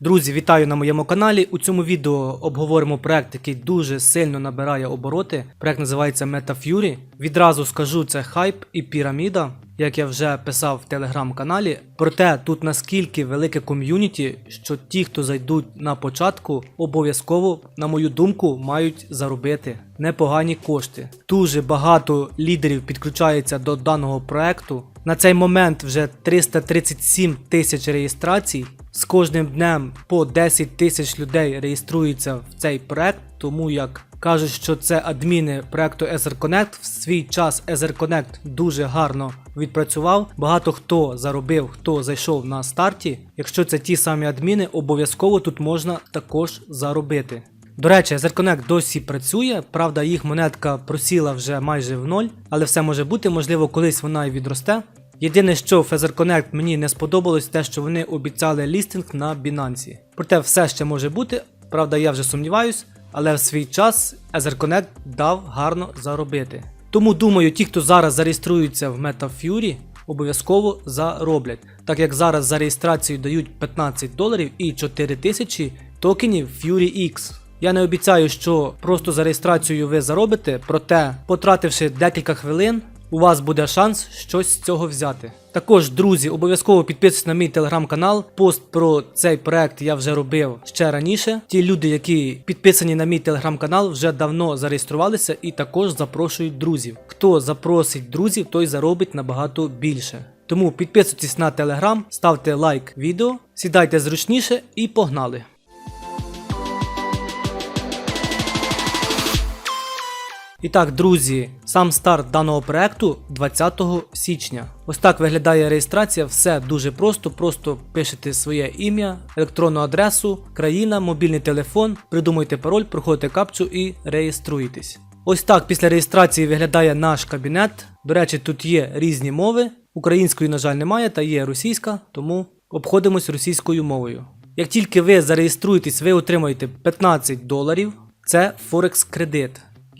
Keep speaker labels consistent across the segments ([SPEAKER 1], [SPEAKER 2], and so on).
[SPEAKER 1] Друзі, вітаю на моєму каналі. У цьому відео обговоримо проект, який дуже сильно набирає обороти. Проект називається MetaFury. Відразу скажу, це хайп і піраміда, як я вже писав в телеграм-каналі. Проте тут наскільки велике ком'юніті, що ті, хто зайдуть на початку, обов'язково, на мою думку, мають заробити непогані кошти. Дуже багато лідерів підключається до даного проекту. На цей момент вже 337 тисяч реєстрацій. З кожним днем по 10 тисяч людей реєструються в цей проект, тому як кажуть, що це адміни проекту Ether. В свій час Ether дуже гарно відпрацював. Багато хто заробив, хто зайшов на старті. Якщо це ті самі адміни, обов'язково тут можна також заробити. До речі, Ether досі працює, правда, їх монетка просіла вже майже в ноль, але все може бути, можливо, колись вона і відросте. Єдине, що в Ether Connect мені не сподобалось, те, що вони обіцяли лістинг на Binance. Проте все ще може бути, правда, я вже сумніваюсь, але в свій час Ether Connect дав гарно заробити. Тому думаю, ті, хто зараз зареєструються в MetaFury, обов'язково зароблять, так як зараз за реєстрацію дають 15 доларів і 4 тисячі токенів Fury X. Я не обіцяю, що просто за реєстрацію ви заробите, проте, потративши декілька хвилин, у вас буде шанс щось з цього взяти. Також, друзі, обов'язково підписуйтесь на мій телеграм-канал. Пост про цей проект я вже робив ще раніше. Ті люди, які підписані на мій телеграм-канал, вже давно зареєструвалися і також запрошують друзів. Хто запросить друзів, той заробить набагато більше. Тому підписуйтесь на телеграм, ставте лайк відео, сідайте зручніше і погнали! І так, друзі, сам старт даного проекту 20 січня. Ось так виглядає реєстрація, все дуже просто. Просто пишете своє ім'я, електронну адресу, країна, мобільний телефон, придумуйте пароль, проходите капчу і реєструєтесь. Ось так після реєстрації виглядає наш кабінет. До речі, тут є різні мови. Української, на жаль, немає, та є російська, тому обходимось російською мовою. Як тільки ви зареєструєтесь, ви отримаєте 15 доларів. Це Форекс кредит.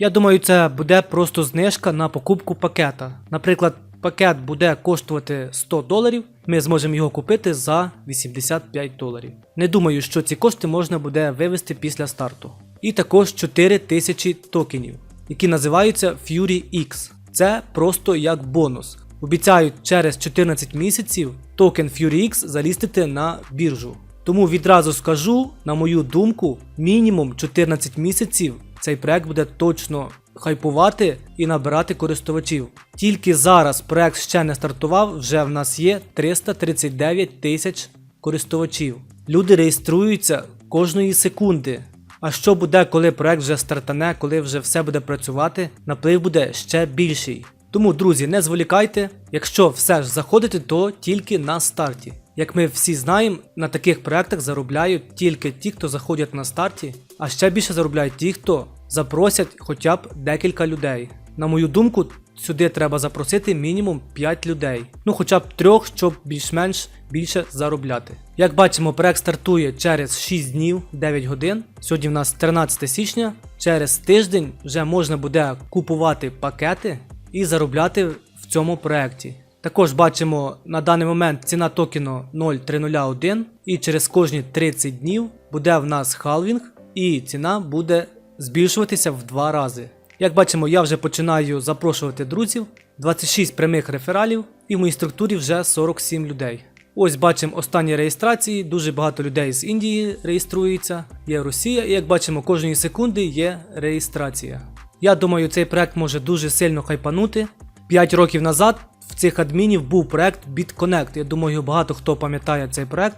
[SPEAKER 1] Я думаю, це буде просто знижка на покупку пакета. Наприклад, пакет буде коштувати 100 доларів, ми зможемо його купити за 85 доларів. Не думаю, що ці кошти можна буде вивести після старту. І також 4000 токенів, які називаються Fury X. Це просто як бонус. Обіцяють через 14 місяців токен Fury X залістити на біржу. Тому відразу скажу, на мою думку, мінімум 14 місяців цей проект буде точно хайпувати і набирати користувачів. Тільки зараз проект ще не стартував, вже в нас є 339 тисяч користувачів. Люди реєструються кожної секунди. А що буде, коли проект вже стартане, коли вже все буде працювати, наплив буде ще більший. Тому, друзі, не зволікайте, якщо все ж заходите, то тільки на старті. Як ми всі знаємо, на таких проектах заробляють тільки ті, хто заходять на старті, а ще більше заробляють ті, хто запросять хоча б декілька людей. На мою думку, сюди треба запросити мінімум 5 людей, ну хоча б трьох, щоб більш-менш більше заробляти. Як бачимо, проект стартує через 6 днів 9 годин. Сьогодні в нас 13 січня. Через тиждень вже можна буде купувати пакети і заробляти в цьому проекті. Також бачимо на даний момент ціна токену 0,301 і через кожні 30 днів буде в нас халвінг і ціна буде збільшуватися в два рази. Як бачимо, я вже починаю запрошувати друзів, 26 прямих рефералів і в моїй структурі вже 47 людей. Ось бачимо останні реєстрації, дуже багато людей з Індії реєструється, є Росія, і як бачимо, кожної секунди є реєстрація. Я думаю, цей проект може дуже сильно хайпанути. 5 років назад в цих адмінів був проект BitConnect. Я думаю, багато хто пам'ятає цей проект.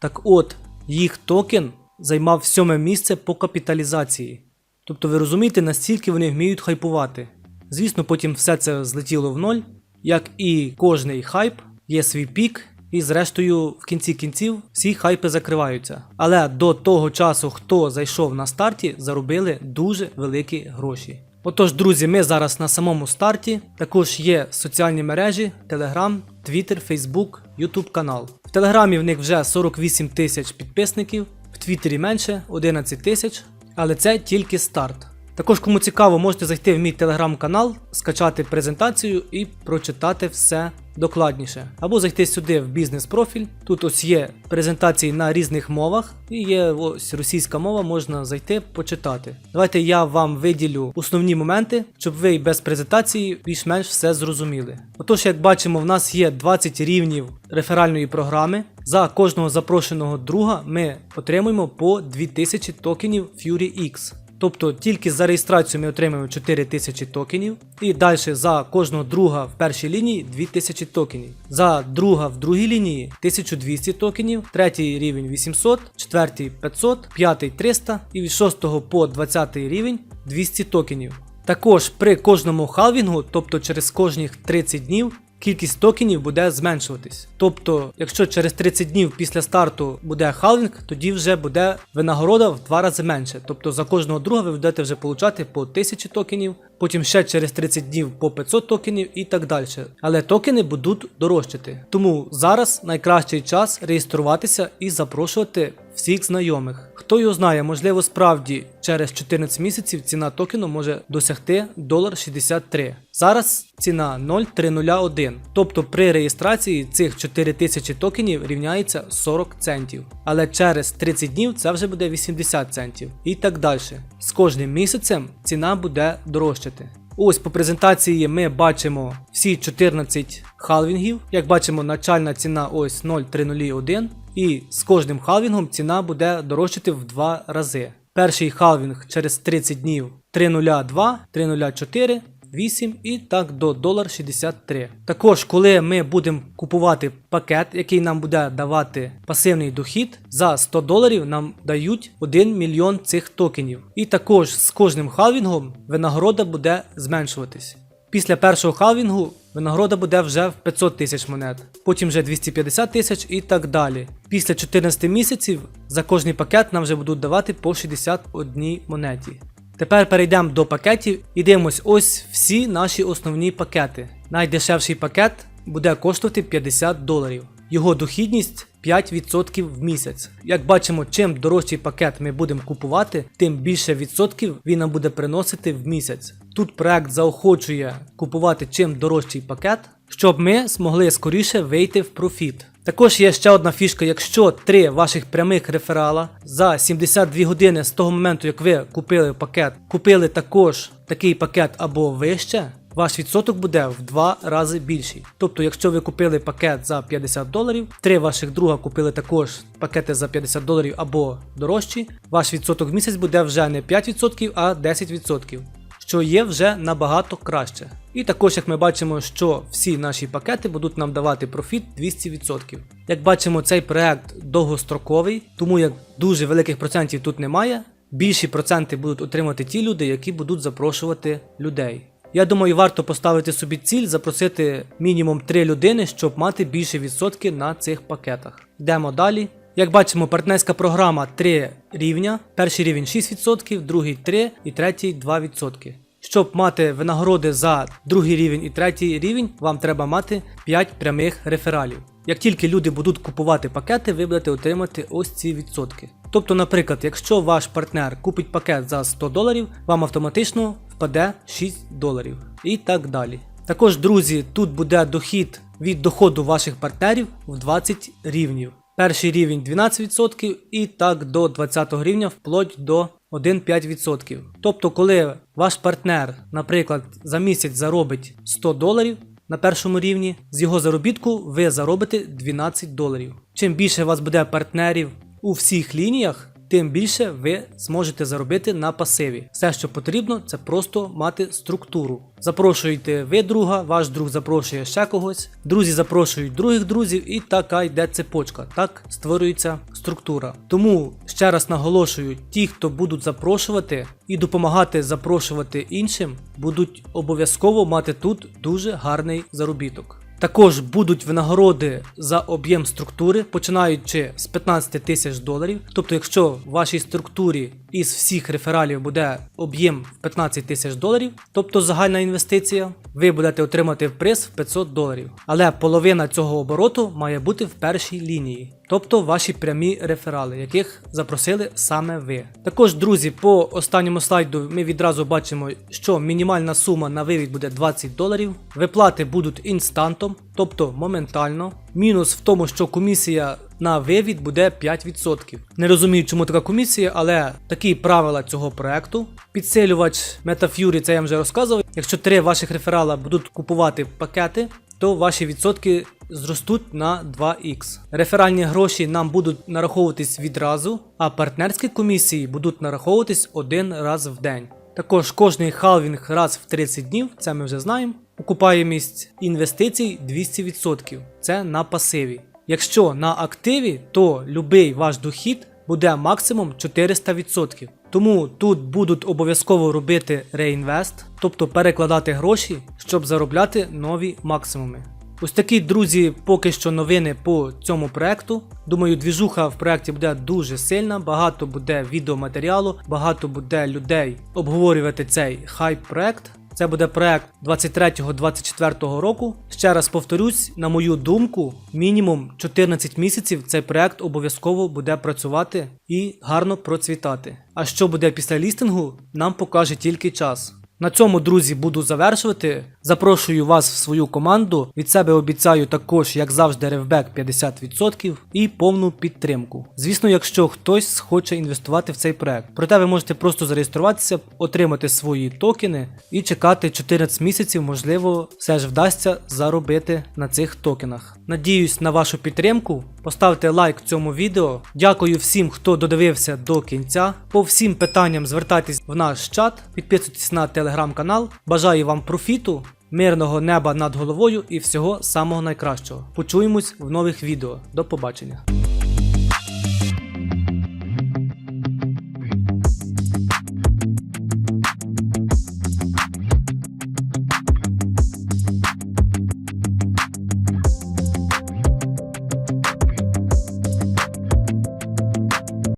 [SPEAKER 1] Так от, їх токен займав сьоме місце по капіталізації. Тобто ви розумієте, настільки вони вміють хайпувати. Звісно, потім все це злетіло в ноль, як і кожний хайп, є свій пік, і зрештою, в кінці кінців всі хайпи закриваються. Але до того часу, хто зайшов на старті, заробили дуже великі гроші. Отож, друзі, ми зараз на самому старті. Також є соціальні мережі: Telegram, Twitter, Facebook, YouTube канал. В Телеграмі в них вже 48 тисяч підписників, в Твіттері менше 11 тисяч, але це тільки старт. Також, кому цікаво, можете зайти в мій телеграм-канал, скачати презентацію і прочитати все докладніше. Або зайти сюди в бізнес-профіль. Тут ось є презентації на різних мовах, і є ось російська мова, можна зайти почитати. Давайте я вам виділю основні моменти, щоб ви без презентації більш-менш все зрозуміли. Отож, як бачимо, в нас є 20 рівнів реферальної програми. За кожного запрошеного друга ми отримуємо по 2000 токенів Fury X. Тобто тільки за реєстрацію ми отримаємо 4000 токенів, і далі за кожного друга в першій лінії 2000 токенів. За друга в другій лінії 1200 токенів, третій рівень 800, четвертий 500, п'ятий 300 і від 6 по 20 рівень 200 токенів. Також при кожному халвінгу, тобто через кожних 30 днів, кількість токенів буде зменшуватись. Тобто, якщо через 30 днів після старту буде халвінг, тоді вже буде винагорода в два рази менше. Тобто за кожного друга ви будете вже получати по 1000 токенів, потім ще через 30 днів по 500 токенів і так далі. Але токени будуть дорожчати. Тому зараз найкращий час реєструватися і запрошувати всіх знайомих. Хто його знає, можливо, справді через 14 місяців ціна токену може досягти 1,63. Зараз ціна 0,301. Тобто при реєстрації цих 4000 токенів рівняється 40 центів. Але через 30 днів це вже буде 80 центів. І так далі. З кожним місяцем ціна буде дорожчати. Ось по презентації ми бачимо всі 14 халвінгів. Як бачимо, начальна ціна ось 0,301. І з кожним халвінгом ціна буде дорожчати в два рази. Перший халвінг через 30 днів 302, 304, 8 і так до 1,63. Також, коли ми будемо купувати пакет, який нам буде давати пасивний дохід, за 100 доларів нам дають 1 мільйон цих токенів. І також з кожним халвінгом винагорода буде зменшуватись. Після першого халвінгу винагорода буде вже в 500 тисяч монет, потім вже 250 тисяч і так далі. Після 14 місяців за кожний пакет нам вже будуть давати по 61 монеті. Тепер перейдемо до пакетів і дивимось ось всі наші основні пакети. Найдешевший пакет буде коштувати 50 доларів. Його дохідність 5% в місяць. Як бачимо, чим дорожчий пакет ми будемо купувати, тим більше відсотків він нам буде приносити в місяць. Тут проект заохочує купувати чим дорожчий пакет, щоб ми змогли скоріше вийти в профіт. Також є ще одна фішка, якщо три ваших прямих реферала за 72 години з того моменту, як ви купили пакет, купили також такий пакет або вище, ваш відсоток буде в два рази більший. Тобто, якщо ви купили пакет за 50 доларів, три ваших друга купили також пакети за 50 доларів або дорожчі, ваш відсоток в місяць буде вже не 5%, а 10%. Що є вже набагато краще. І також, як ми бачимо, що всі наші пакети будуть нам давати профіт 200%. Як бачимо, цей проект довгостроковий, тому як дуже великих процентів тут немає. Більші проценти будуть отримати ті люди, які будуть запрошувати людей. Я думаю, варто поставити собі ціль запросити мінімум 3 людини, щоб мати більше відсотки на цих пакетах. Йдемо далі. Як бачимо, партнерська програма 3 рівня. Перший рівень 6%, другий 3 і третій 2%. Щоб мати винагороди за другий рівень і третій рівень, вам треба мати 5 прямих рефералів. Як тільки люди будуть купувати пакети, ви будете отримати ось ці відсотки. Тобто, наприклад, якщо ваш партнер купить пакет за 100 доларів, вам автоматично впаде 6 доларів і так далі. Також, друзі, тут буде дохід від доходу ваших партнерів в 20 рівнів. Перший рівень 12% і так до 20 рівня вплоть до 1,5%. Тобто, коли ваш партнер, наприклад, за місяць заробить 100 доларів на першому рівні, з його заробітку ви заробите 12 доларів. Чим більше у вас буде партнерів у всіх лініях, тим більше ви зможете заробити на пасиві. Все, що потрібно, це просто мати структуру. Запрошуєте ви друга, ваш друг запрошує ще когось, друзі запрошують других друзів, і така йде цепочка. Так створюється структура. Тому ще раз наголошую: ті, хто будуть запрошувати і допомагати запрошувати іншим, будуть обов'язково мати тут дуже гарний заробіток. Також будуть винагороди за об'єм структури, починаючи з 15 тисяч доларів. Тобто, якщо в вашій структурі із всіх рефералів буде об'єм в 15 тисяч доларів, тобто загальна інвестиція, ви будете отримати приз в 500 доларів. Але половина цього обороту має бути в першій лінії. Тобто ваші прямі реферали, яких запросили саме ви. Також, друзі, по останньому слайду ми відразу бачимо, що мінімальна сума на вивід буде 20 доларів. Виплати будуть інстантом, тобто моментально. Мінус в тому, що комісія на вивід буде 5%. Не розумію, чому така комісія, але такі правила цього проекту. Підсилювач MetaFury, це я вже розказував. Якщо три ваших реферала будуть купувати пакети, то ваші відсотки зростуть на 2х. Реферальні гроші нам будуть нараховуватись відразу, а партнерські комісії будуть нараховуватись один раз в день. Також кожний халвінг раз в 30 днів, це ми вже знаємо. Окупаємість інвестицій 200%. Це на пасиві. Якщо на активі, то будь-який ваш дохід буде максимум 400%. Тому тут будуть обов'язково робити реінвест, тобто перекладати гроші, щоб заробляти нові максимуми. Ось такі, друзі, поки що новини по цьому проекту. Думаю, двіжуха в проекті буде дуже сильна, багато буде відеоматеріалу, багато буде людей обговорювати цей хайп проект. Це буде проект 23-24 року. Ще раз повторюсь, на мою думку, мінімум 14 місяців цей проект обов'язково буде працювати і гарно процвітати. А що буде після лістингу, нам покаже тільки час. На цьому, друзі, буду завершувати. Запрошую вас в свою команду. Від себе обіцяю також, як завжди, ревбек 50% і повну підтримку. Звісно, якщо хтось хоче інвестувати в цей проект. Проте ви можете просто зареєструватися, отримати свої токени і чекати 14 місяців, можливо, все ж вдасться заробити на цих токенах. Надіюсь на вашу підтримку. Поставте лайк цьому відео. Дякую всім, хто додивився до кінця. По всім питанням звертайтесь в наш чат, підписуйтесь на телеграм-канал. Бажаю вам профіту, мирного неба над головою і всього самого найкращого. Почуємось в нових відео. До побачення.